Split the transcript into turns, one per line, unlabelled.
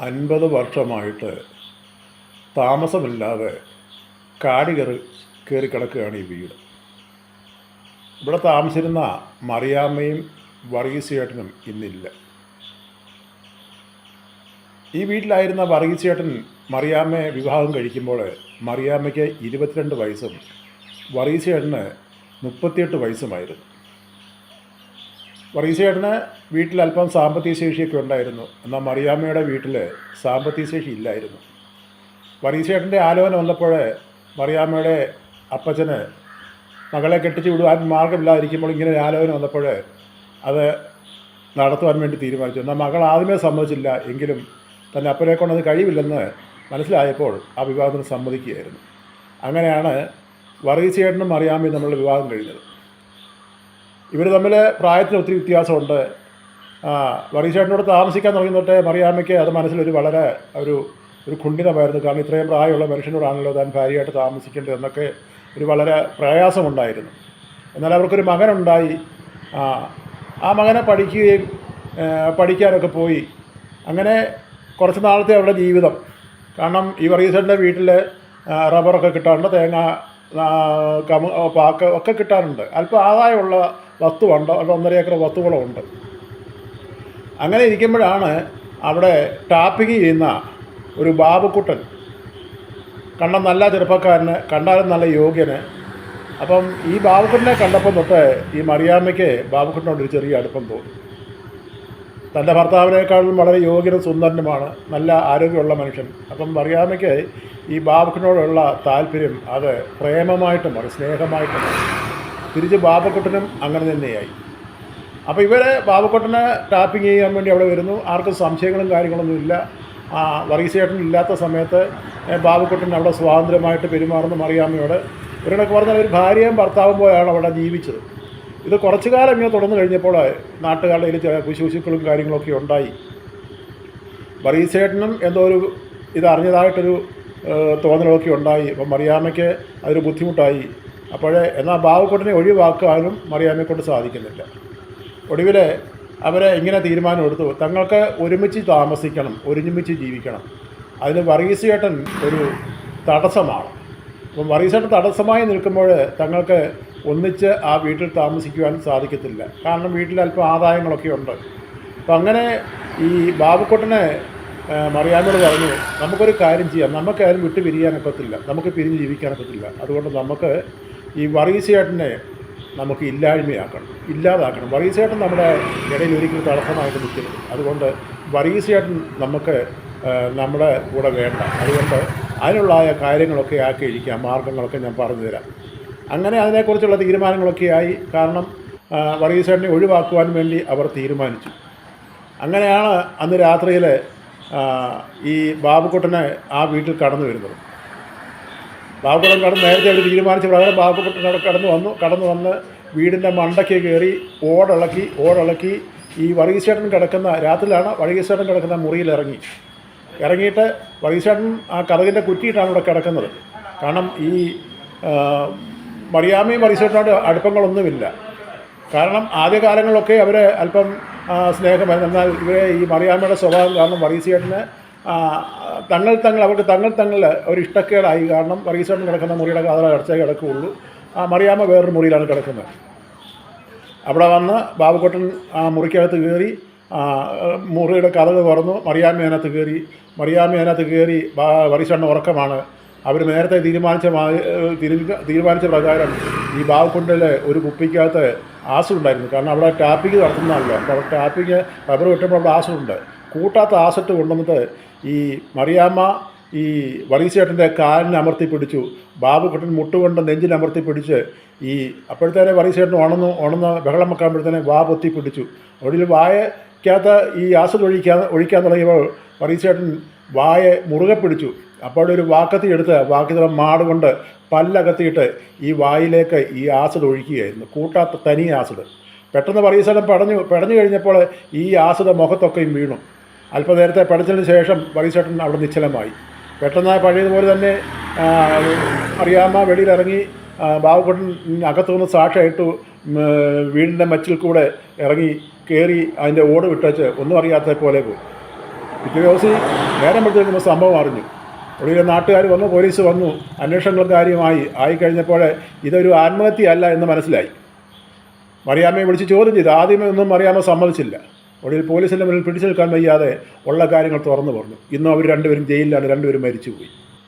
അൻപത് വർഷമായിട്ട് താമസമില്ലാതെ കാടി കയറി കയറി കിടക്കുകയാണ് ഈ വീട്. ഇവിടെ താമസിച്ചിരുന്ന മറിയാമ്മയും വർഗീസേട്ടനും ഇന്നില്ല. ഈ വീട്ടിലായിരുന്ന വർഗീസേട്ടൻ മറിയാമ്മയെ വിവാഹം കഴിക്കുമ്പോൾ മറിയാമ്മയ്ക്ക് ഇരുപത്തിരണ്ട് വയസ്സും വർഗീസേട്ടന് മുപ്പത്തിയെട്ട് വയസ്സുമായിരുന്നു. വർഗീസേട്ടന് വീട്ടിൽ അല്പം സാമ്പത്തിക ശേഷിയൊക്കെ ഉണ്ടായിരുന്നു. എന്നാൽ മറിയാമ്മയുടെ വീട്ടിൽ സാമ്പത്തിക ശേഷി ഇല്ലായിരുന്നു. വർഗീസേട്ടന്റെ ആലോചന വന്നപ്പോൾ മറിയാമ്മയുടെ അപ്പച്ചന് മകളെ കെട്ടിച്ച് വിടുവാൻ മാർഗമില്ലാതിരിക്കുമ്പോൾ ഇങ്ങനെ ഒരു ആലോചന വന്നപ്പോൾ അത് നടത്തുവാൻ വേണ്ടി തീരുമാനിച്ചു. എന്നാൽ മകൾ ആദ്യമേ സമ്മതിച്ചില്ല എങ്കിലും തന്റെ അപ്പനെ കൊണ്ടത് കഴിയില്ലെന്ന് മനസ്സിലായപ്പോൾ ആ വിവാഹത്തിന് സമ്മതിക്കുകയായിരുന്നു. അങ്ങനെയാണ് വർഗീസേട്ടനും മറിയാമ്മയും തമ്മിലുള്ള വിവാഹം കഴിഞ്ഞത്. ഇവർ തമ്മിൽ പ്രായത്തിന് ഒത്തിരി വ്യത്യാസമുണ്ട്. വർഗീസേട്ടനോട് താമസിക്കാൻ തുടങ്ങി മറിയാമ്മയ്ക്ക് അത് മനസ്സിലൊരു വളരെ ഒരു ഒരു ഖുണ്ഡിതമായിരുന്നു കാരണം ഇത്രയും പ്രായമുള്ള മനുഷ്യനോടാണല്ലോ താൻ ഭാര്യയായിട്ട് താമസിക്കേണ്ടത് എന്നൊക്കെ ഒരു വളരെ പ്രയാസമുണ്ടായിരുന്നു. എന്നാൽ അവർക്കൊരു മകനുണ്ടായി. ആ മകനെ പഠിക്കുകയും പഠിക്കാനൊക്കെ പോയി. അങ്ങനെ കുറച്ച് നാളത്തെ അവരുടെ ജീവിതം. കാരണം ഈ വർഗീസേട്ടന്റെ വീട്ടിൽ റബ്ബറൊക്കെ കിട്ടാറുണ്ട്. തേങ്ങ കമ ഒക്കെ കിട്ടാറുണ്ട്. അല്പം ആദായമുള്ള വസ്തുവുണ്ട് അല്ല ഒന്നര ഏക്കർ വസ്തുക്കളോ ഉണ്ട്. അങ്ങനെ ഇരിക്കുമ്പോഴാണ് അവിടെ ടാപ്പിക്ക് ചെയ്യുന്ന ഒരു ബാബുക്കുട്ടൻ. കണ്ട നല്ല ചെറുപ്പക്കാരന് കണ്ടാലും നല്ല യോഗ്യന്. അപ്പം ഈ ബാബുക്കുട്ടനെ കണ്ടപ്പം തൊട്ട് ഈ മറിയാമ്മയ്ക്ക് ബാബുക്കുട്ടനോട് ഒരു ചെറിയ അടുപ്പം തോന്നി. തന്റെ ഭർത്താവിനേക്കാളും വളരെ യോഗ്യനും സുന്ദരനുമാണ് നല്ല ആരോഗ്യമുള്ള മനുഷ്യൻ. അപ്പം മറിയാമയ്ക്ക് ഈ ബാബുക്കിനോടുള്ള താല്പര്യം അത് പ്രേമമായിട്ട് മാറി സ്നേഹമായിട്ട് തിരിച്ച് ബാബക്കുട്ടനും അങ്ങനെ തന്നെയായി. അപ്പോൾ ഇവരെ ബാബക്കുട്ടനെ ടാപ്പിംഗ് ചെയ്യാൻ വേണ്ടി അവിടെ വരുന്നു. ആർക്കും സംശയങ്ങളും കാര്യങ്ങളൊന്നും ഇല്ല. ആ വർഗീസേട്ടൻ ഇല്ലാത്ത സമയത്ത് ബാബക്കുട്ടൻ അവിടെ സ്വാതന്ത്ര്യമായിട്ട് പെരുമാറുന്ന മറിയാമ്മയോട്. ഇവരോടൊക്കെ പറഞ്ഞാൽ ഒരു ഭാര്യയും ഭർത്താവും പോയാണ് അവിടെ ജീവിച്ചത്. ഇത് കുറച്ചു കാലം ഇങ്ങനെ തുടർന്ന് കഴിഞ്ഞപ്പോൾ നാട്ടുകാരുടെ ഇതിൽ ചില കുശുശുക്കളും കാര്യങ്ങളൊക്കെ ഉണ്ടായി. ബറീസേട്ടനും എന്തോ ഒരു ഇത് അറിഞ്ഞതായിട്ടൊരു തോന്നലൊക്കെ ഉണ്ടായി. അപ്പം മറിയാമ്മയ്ക്ക് അതൊരു ബുദ്ധിമുട്ടായി. അപ്പോഴേ എന്നാൽ ബാബുക്കുട്ടനെ ഒഴിവാക്കാനും മറിയാമ്മയെ കൊണ്ട് സാധിക്കുന്നില്ല. ഒടുവിൽ അവരെ ഇങ്ങനെ തീരുമാനം എടുത്തു തങ്ങൾക്ക് ഒരുമിച്ച് താമസിക്കണം ഒരുമിച്ച് ജീവിക്കണം. അതിന് വർഗീസേട്ടൻ ഒരു തടസ്സമാണ്. അപ്പം വർഗീസേട്ടൻ തടസ്സമായി നിൽക്കുമ്പോൾ തങ്ങൾക്ക് ഒന്നിച്ച് ആ വീട്ടിൽ താമസിക്കുവാൻ സാധിക്കത്തില്ല. കാരണം വീട്ടിൽ അല്പം ആദായങ്ങളൊക്കെ ഉണ്ട്. അപ്പം അങ്ങനെ ഈ ബാബുക്കുട്ടനെ മറിയാമോട് പറഞ്ഞു നമുക്കൊരു കാര്യം ചെയ്യാം. നമുക്കാരും വിട്ട് പിരിയാനൊക്കത്തില്ല നമുക്ക് പിരിഞ്ഞ് ജീവിക്കാനൊക്കത്തില്ല അതുകൊണ്ട് നമുക്ക് ഈ വർഗീസേട്ടനെ നമുക്ക് ഇല്ലായ്മയാക്കണം. ഇല്ലാതാക്കണം. വർഗീസേട്ടൻ നമ്മുടെ ഇടയിൽ ഒരിക്കലും തടസ്സമായിട്ട് നിൽക്കരുത്. അതുകൊണ്ട് വർഗീസേട്ടൻ നമുക്ക് നമ്മുടെ കൂടെ വേണ്ട. അതുകൊണ്ട് അതിനുള്ള കാര്യങ്ങളൊക്കെ ആക്കിയിരിക്കാം. മാർഗങ്ങളൊക്കെ ഞാൻ പറഞ്ഞു തരാം. അങ്ങനെ അതിനെക്കുറിച്ചുള്ള തീരുമാനങ്ങളൊക്കെയായി കാരണം വർഗീസേട്ടനെ ഒഴിവാക്കുവാൻ വേണ്ടി അവർ തീരുമാനിച്ചു. അങ്ങനെയാണ് അന്ന് രാത്രിയിൽ ഈ ബാബുക്കുട്ടനെ ആ വീട്ടിൽ കടന്നു വരുന്നത്. ബാബുക്കുട്ടൻ കടന്ന് നേരത്തെ അവർ തീരുമാനിച്ച പ്രകാരം ബാബുക്കുട്ടൻ അവിടെ കടന്നു വന്നു. കടന്നു വന്ന് വീടിന്റെ മണ്ടയ്ക്ക് കയറി ഓടിളക്കി ഓടിളക്കി ഈ വർഗീസേട്ടൻ കിടക്കുന്ന രാത്രിയിലാണ് വർഗീസേട്ടൻ കിടക്കുന്ന മുറിയിൽ ഇറങ്ങി. ഇറങ്ങിയിട്ട് വർഗീസേട്ടൻ ആ കഥകിന്റെ കുറ്റിയിട്ടാണ് ഇവിടെ കിടക്കുന്നത്. കാരണം ഈ മറിയാമ്മയും വർഗീസേട്ടനോട് അടുപ്പങ്ങളൊന്നുമില്ല. കാരണം ആദ്യകാലങ്ങളിലൊക്കെ അവർ അല്പം സ്നേഹമായിരുന്നു എന്നാൽ ഇവരെ ഈ മറിയാമ്മയുടെ സ്വഭാവം കാരണം വർഗീസേട്ടന് ആ, തങ്ങൾ തങ്ങൾ അവർക്ക് തങ്ങൾ തങ്ങൾ ഒരു ഇഷ്ടക്കേടായി കാരണം വർഗീസേട്ടൻ കിടക്കുന്ന മുറിയുടെ കാതല അടച്ചേ കിടക്കുകയുള്ളൂ. ആ മറിയാമ്മ വേറൊരു മുറിയിലാണ് കിടക്കുന്നത്. അവിടെ വന്ന് ബാബുക്കോട്ടൻ ആ മുറിക്കകത്ത് കയറി മുറിയുടെ കഥകൾ തുറന്നു. മറിയാമ്മ അതിനകത്ത് കയറി മറിയാമ്മ അതിനകത്ത് കയറി വറിച്ചണ്ണ ഉറക്കമാണ്. അവർ നേരത്തെ തീരുമാനിച്ച തീരുമാനിച്ച പ്രകാരം ഈ ബാബുക്കുണ്ടിൽ ഒരു കുപ്പിക്കകത്ത് ആസിഡുണ്ടായിരുന്നു കാരണം അവിടെ ടാപ്പിംഗ് നടത്തുന്നതല്ലോ. അപ്പോൾ ടാപ്പിംഗ് റബ്ബർ കിട്ടുമ്പോൾ അവിടെ ആസിഡുണ്ട് കൂട്ടാത്ത ആസറ്റ് കൊണ്ടുവന്നിട്ട് ഈ മറിയാമ്മ ഈ വറീസേട്ടന്റെ കാലിനെ അമർത്തി പിടിച്ചു. ബാബുക്കുട്ടൻ മുട്ടുകൊണ്ട് നെഞ്ചിൽ അമർത്തി പിടിച്ച് ഈ അപ്പോഴത്തേനെ വറീസേട്ടൻ ഉണന്നു ഉണന്ന് ബഹളം വെക്കാമ്പോഴത്തേനെ വാ പൊത്തി പിടിച്ചു. ഒടുവിൽ വായക്കകത്ത് ഈ ആസിഡ് ഒഴിക്കാൻ ഒഴിക്കാൻ തുടങ്ങിയപ്പോൾ വറീസേട്ടൻ വായ മുറുകെ പിടിച്ചു. അപ്പോഴൊരു വാക്കത്തി എടുത്ത് വാക്കത്തിലെ മാട് കൊണ്ട് പല്ലകത്തിയിട്ട് ഈ വായിലേക്ക് ഈ ആസിഡ് ഒഴിക്കുകയായിരുന്നു. കൂട്ടാത്ത തനി ആസിഡ്. പെട്ടെന്ന് വറീസേട്ടൻ പടഞ്ഞു പടഞ്ഞു കഴിഞ്ഞപ്പോൾ ഈ ആസിഡ് മുഖത്തൊക്കെയും വീണു. അല്പനേരത്തെ പഠിച്ചതിന് ശേഷം വറീസേട്ടൻ അവിടെ നിശ്ചലമായി. പെട്ടെന്ന് പഴയതുപോലെ തന്നെ അറിയാമ്മ വെളിയിലിറങ്ങി ബാബുക്കുട്ടൻ അകത്തു നിന്ന് സാക്ഷായിട്ട് വീടിന്റെ മച്ചിൽ കൂടെ ഇറങ്ങി കയറി അതിന്റെ ഓട് വിട്ടച്ച് ഒന്നും അറിയാത്ത പോലെ പോയി. പിറ്റേ ദിവസം നേരം പെടുത്തേക്കുമ്പോൾ സംഭവം അറിഞ്ഞു. ഒടുവിൽ നാട്ടുകാർ വന്നു പോലീസ് വന്നു അന്വേഷണങ്ങളും കാര്യമായി ആയിക്കഴിഞ്ഞപ്പോൾ ഇതൊരു ആത്മഹത്യയല്ല എന്ന് മനസ്സിലായി. മറിയാമ്മയെ വിളിച്ച് ചോദ്യം ചെയ്തു. ആദ്യമേ ഒന്നും മറിയാമ്മ സമ്മതിച്ചില്ല. ഒടുവിൽ പോലീസിന്റെ മുന്നിൽ പിടിച്ചു നിൽക്കാൻ വയ്യാതെ ഉള്ള കാര്യങ്ങൾ തുറന്നു പറഞ്ഞു. ഇന്നും അവർ രണ്ടുപേരും ജയിലിലാണ് രണ്ടുപേരും മരിച്ചുപോയി.